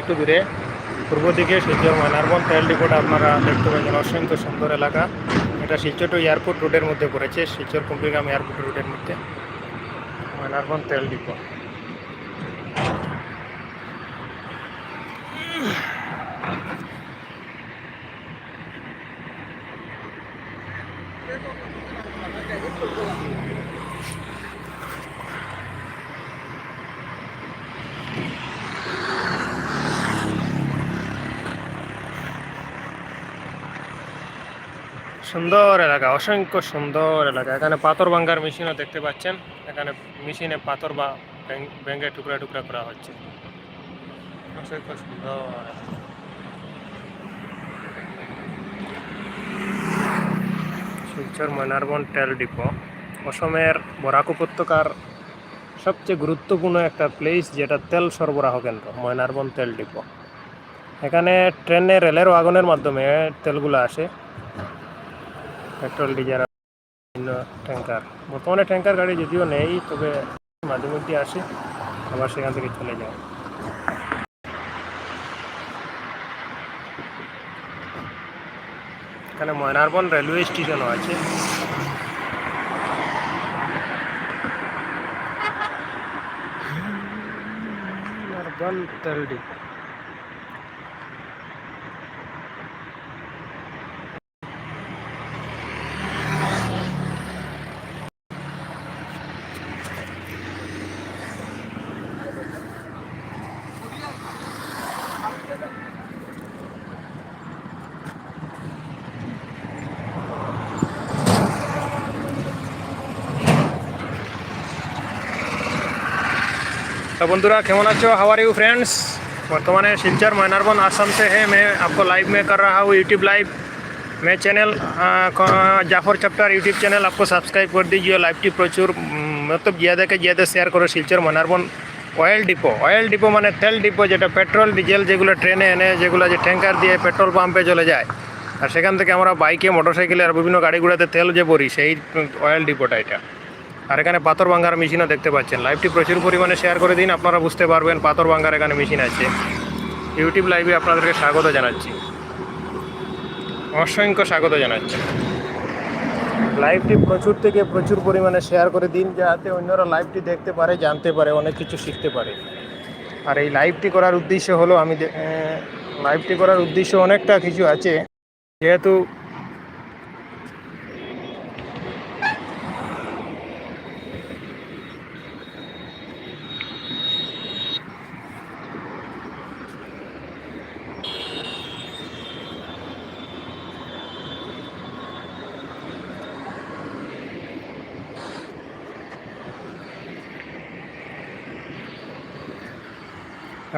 একটু দূরে। পূর্ব দিকে শিলচর ময়নারবন তেল ডিপোটা আপনারা দেখতে পাচ্ছেন অসংখ্য সুন্দর এলাকা। এটা শিলচর টু এয়ারপোর্ট রোডের মধ্যে পড়েছে, শিলচর কুম্পিগ্রাম এয়ারপোর্ট রোডের মধ্যে। ময়নারবন তেল ডিপো সুন্দর এলাকা, অসংখ্য সুন্দর এলাকা। এখানে পাথর ভাঙ্গার মেশিনও দেখতে পাচ্ছেন। এখানে মেশিনে পাথর বা ভেঙে টুকরা টুকরা করা হচ্ছে। অসংখ্য সুন্দর। শিলচর ময়নারবন তেল ডিপো। অসমের বরাক উপত্যকার সবচেয়ে গুরুত্বপূর্ণ একটা প্লেস যেটা তেল সরবরাহ কেন্দ্র, ময়নারবন তেল ডিপো। এখানে ট্রেনে রেলের ওয়াগনের মাধ্যমে তেলগুলো আসে। পেট্রোল, ডিজেল বিভিন্ন ট্যাঙ্কার। বর্তমানে ট্যাঙ্কার গাড়ি যদিও নেই, তবে মাঝে মধ্যে আসে, আবার সেখান থেকে চলে যায়। এখানে ময়নারবন রেলওয়ে স্টেশনও আছে। ময়নারবন তেল বন্ধুরা, কেমন আছো? হাওয়ার ইউ ফ্রেন্ডস বর্তমানে শিলচর ময়নারবন আসাম সে হে মে आपको लाइव में कर रहा YouTube live live channel Jafar Jafar YouTube channel channel subscribe করে कर दीजिए लाइव टी জিয়াদাকে मतलब শেয়ার के ज़्यादा share Silchar Moynarbon oil depot oil depot মানে তেল ডিপো যেটা পেট্রোল ডিজেল যেগুলো ট্রেনে এনে, যেগুলো যে ট্যাঙ্কার দিয়ে পেট্রোল পাম্পে চলে যায়। আর সেখান থেকে আমরা বাইকে মোটরসাইকেলে আর বিভিন্ন গাড়িগুলোতে তেল যে পড়ি সেই অয়েল ডিপোটা এটা। আর এখানে পাথর ভাঙ্গার মেশিনও দেখতে পাচ্ছেন। লাইভটি প্রচুর পরিমাণে শেয়ার করে দিন, আপনারা বুঝতে পারবেন পাথর ভাঙ্গার এখানে মেশিন আছে। ইউটিউব লাইভে আপনাদেরকে স্বাগত জানাচ্ছি। অসংখ্য স্বাগত জানাচ্ছি। লাইভটি প্রচুর থেকে প্রচুর পরিমাণে শেয়ার করে দিন, যাতে অন্যরা লাইভটি দেখতে পারে, জানতে পারে, অনেক কিছু শিখতে পারে। আর এই লাইভটি করার উদ্দেশ্য হলো, আমি লাইভটি করার উদ্দেশ্য অনেকটা কিছু আছে। যেহেতু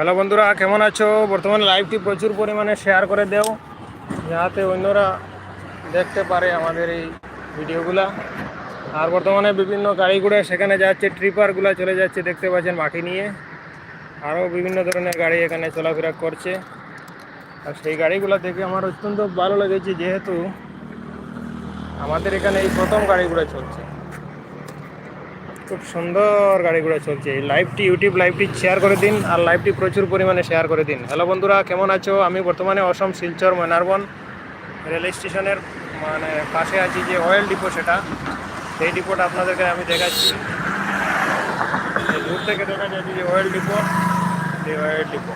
হ্যালো বন্ধুরা, কেমন আছো? বর্তমানে লাইভটি প্রচুর পরিমাণে শেয়ার করে দেও, যাতে অন্যরা দেখতে পারে আমাদের এই ভিডিওগুলা আর বর্তমানে বিভিন্ন গাড়িগুলো, সেখানে যাচ্ছে ট্রিপারগুলো চলে যাচ্ছে, দেখতে পাচ্ছেন মাটি নিয়ে। আরও বিভিন্ন ধরনের গাড়ি এখানে চলাফেরা করছে। আর সেই গাড়িগুলো দেখে আমার অত্যন্ত ভালো লেগেছে, যেহেতু আমাদের এখানে এই প্রথম গাড়িগুলো চলছে। খুব সুন্দর গাড়িগুলো চলছে। এই লাইভটি ইউটিউব লাইভটি শেয়ার করে দিন আর লাইভটি প্রচুর পরিমাণে শেয়ার করে দিন। হ্যালো বন্ধুরা, কেমন আছো? আমি বর্তমানে অসম শিলচর ময়নারবন রেল স্টেশনের মানে পাশে আছি যে অয়েল ডিপো সেটা। সেই ডিপোটা আপনাদেরকে আমি দেখাচ্ছি। দূর থেকে দেখা যাচ্ছে যে অয়েল ডিপো এই অয়েল ডিপো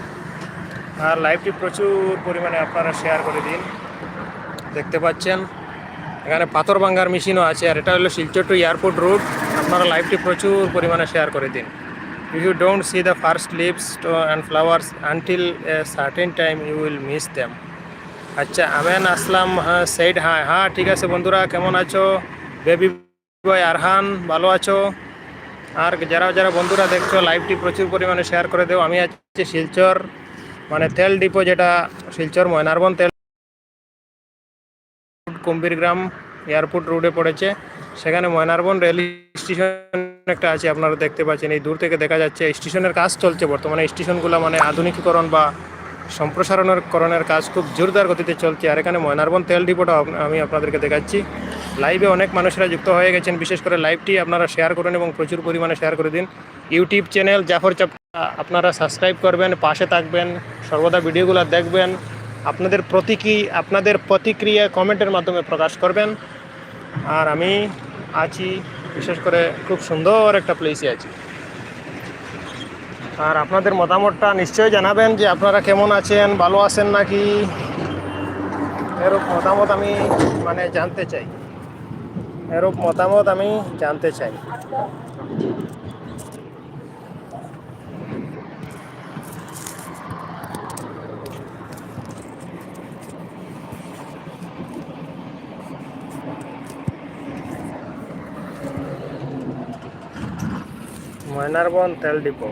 আর লাইভটি প্রচুর পরিমাণে আপনারা শেয়ার করে দিন। দেখতে পাচ্ছেন এখানে পাথর ভাঙ্গার মেশিনও আছে, আর এটা হলো শিলচর টু এয়ারপোর্ট রুট আপনারা লাইভটি প্রচুর পরিমাণে শেয়ার করে দিন। If you don't see the first leaves and flowers until a certain time you will miss them আচ্ছা আমেন, আসলাম হ্যাঁ সেইড হ্যাঁ হ্যাঁ ঠিক আছে বন্ধুরা, কেমন আছো? বেবি বয় আরহান, ভালো আছো? আর যারা যারা বন্ধুরা দেখছ লাইভটি প্রচুর পরিমাণে শেয়ার করে দেও। আমি আছি শিলচর মানে তেল ডিপো যেটা, শিলচর ময়নারবন তেল কুম্বীরগ্রাম এয়ারপোর্ট রোডে পড়েছে। সেখানে ময়নারবন রেল স্টেশন একটা আছে, আপনারা দেখতে পাচ্ছেন। এই দূর থেকে দেখা যাচ্ছে স্টেশনের কাজ চলছে বর্তমানে। স্টেশনগুলো মানে আধুনিকীকরণ বা সম্প্রসারণের করণের কাজ খুব জোরদার গতিতে চলছে। আর এখানে ময়নারবন তেল ডিপোটা আমি আপনাদেরকে দেখাচ্ছি। লাইভে অনেক মানুষরা যুক্ত হয়ে গেছেন। বিশেষ করে লাইভটি আপনারা শেয়ার করুন এবং প্রচুর পরিমাণে শেয়ার করে দিন। ইউটিউব চ্যানেল জাফর চাপ আপনারা সাবস্ক্রাইব করবেন, পাশে থাকবেন, সর্বদা ভিডিওগুলো দেখবেন। আপনাদের প্রতীকী, আপনাদের প্রতিক্রিয়া কমেন্টের মাধ্যমে প্রকাশ করবেন। আর আমি আছি, বিশেষ করে খুব সুন্দর একটা প্লেসে আছি। আর আপনাদের মতামতটা নিশ্চয়ই জানাবেন যে আপনারা কেমন আছেন, ভালো আছেন নাকি? এরূপ মতামত আমি মানে জানতে চাই। এরূপ মতামত আমি জানতে চাই। ময়নারবন তেল ডিপো।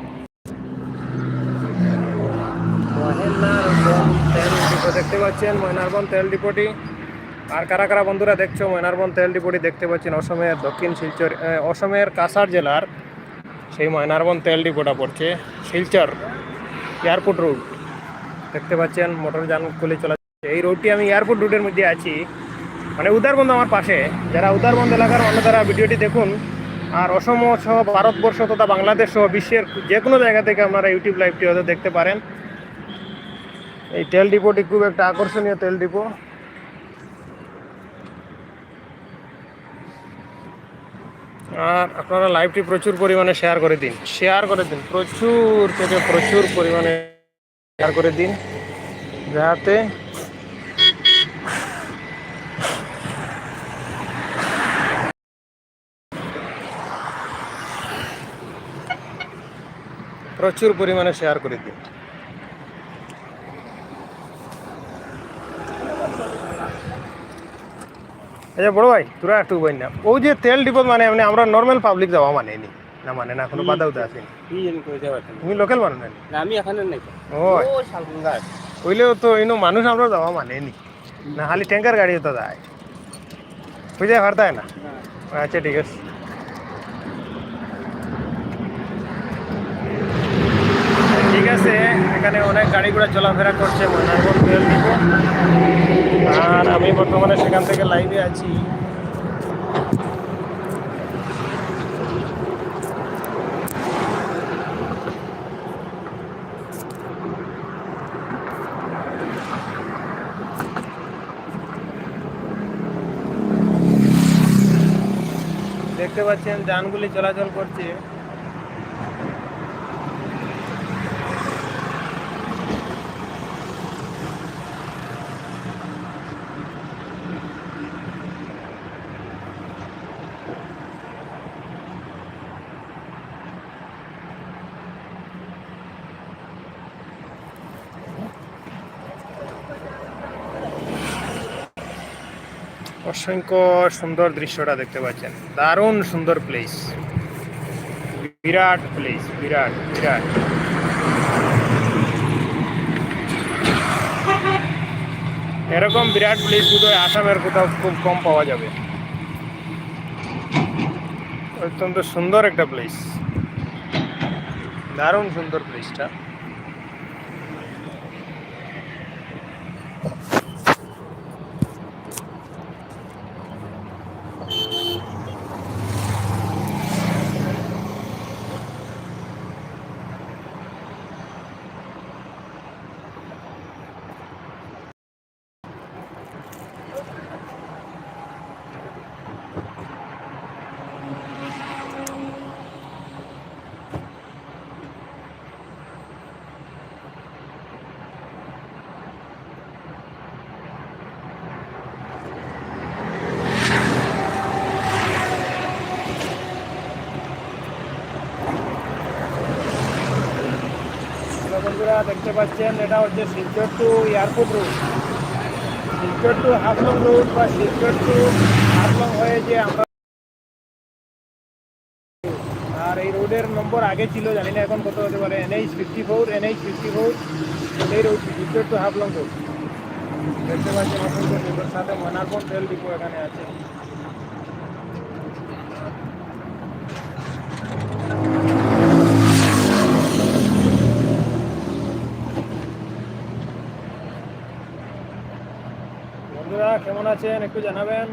মহেন্দ্রবন তেল ডিপো দেখতে পাচ্ছেন? ময়নারবন তেল ডিপোটি। আর কারা কারা বন্ধুরা দেখছ ময়নারবন তেল ডিপোটি দেখতে পাচ্ছেন? অসমের দক্ষিণ শিলচর অসমের কাছাড় জেলার সেই ময়নারবন তেল ডিপোটা পড়ছে। শিলচর এয়ারপোর্ট রোড দেখতে পাচ্ছেন? মোটর যান খুলে চলা। এই রোডটি আমি এয়ারপোর্ট রোডের মধ্যে আছি। মানে উদারবন্ধ আমার পাশে। যারা উদারবন্ধ এলাকার অন্য তারা ভিডিওটি দেখুন আর অসম সহ ভারতবর্ষ তথা বাংলাদেশ সহ বিশ্বের যে কোনো জায়গা থেকে আপনারা ইউটিউব লাইভটি হয়তো দেখতে পারেন। এই তেল ডিপোটি খুব একটা আকর্ষণীয় তেল ডিপো। আর আপনারা লাইভটি প্রচুর পরিমাণে শেয়ার করে দিন। শেয়ার করে দিন। প্রচুর থেকে প্রচুর পরিমাণে শেয়ার করে দিন। যাতে প্রচুর পরিমাণে শেয়ার করে দিন আচ্ছা বড় ভাই তোরা একটু বই না। ও যে তেল ডিপো মানে এমনি আমরা নর্মাল পাবলিক যাওয়া মানে নি। না মানে না কোনো বাধা উদা আছে তুমি লোকাল মানুষ না না? আমি এখানে নাই। তো। ও কইলেও তো ইনো মানুষ আমরা যাওয়া মানে নি। না খালি ট্যাঙ্কার গাড়ি তো যায়। বুঝে পারতায় না। আচ্ছা ঠিক আছে। আছে এখানে অনেক গাড়ি ঘোড়া চলাফেরা করছে ময়নারবন তেল ডিপো। আর আমি বর্তমানে সেখান থেকে লাইভে আছি। দেখতে পাচ্ছেন, যানগুলি চলাচল করছে। অসংখ্য সুন্দর দৃশ্যটা দেখতে পাচ্ছেন। দারুণ সুন্দর প্লেস বিরাট প্লেস বিরাট বিরাট। এরকম বিরাট প্লেস বোধহয় আসামের কোথাও খুব কম পাওয়া যাবে। অত্যন্ত সুন্দর একটা প্লেস দারুণ সুন্দর প্লেসটা হ্যালো বন্ধুরা দেখতে পাচ্ছেন, এটা হচ্ছে Silchar to airport road Silchar to Haflong road বা শিলচর টু হাফলং হয়ে যে আমরা আর এই রোডের নম্বর আগে ছিল, জানি না এখন কত হতে পারে NH fifty four NH fifty four এই road Silchar to Haflong road দেখতে পাচ্ছেন অসংখ্য সাথে মনারবন তেল ডিপো এখানে আছে বন্ধুরা কেমন আছেন একটু জানাবেন।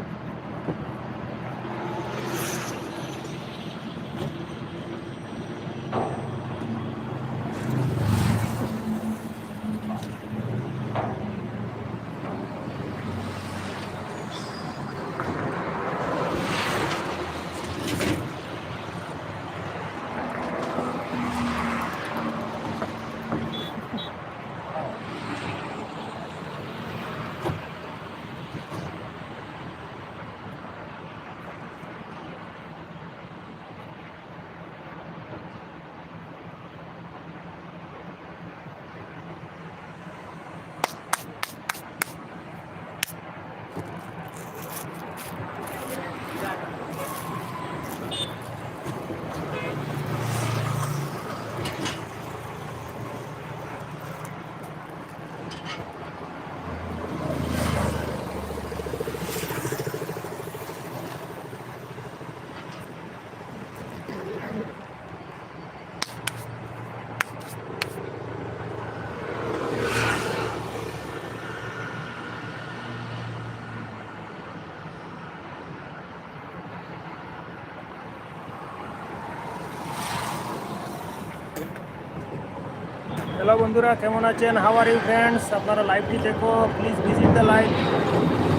হ্যালো বন্ধুরা, কেমন আছেন? হাউ আর ইউ ফ্রেন্ডস আপনারা লাইভটি দেখো। Please visit the live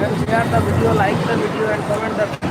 and share the video, like the video and comment the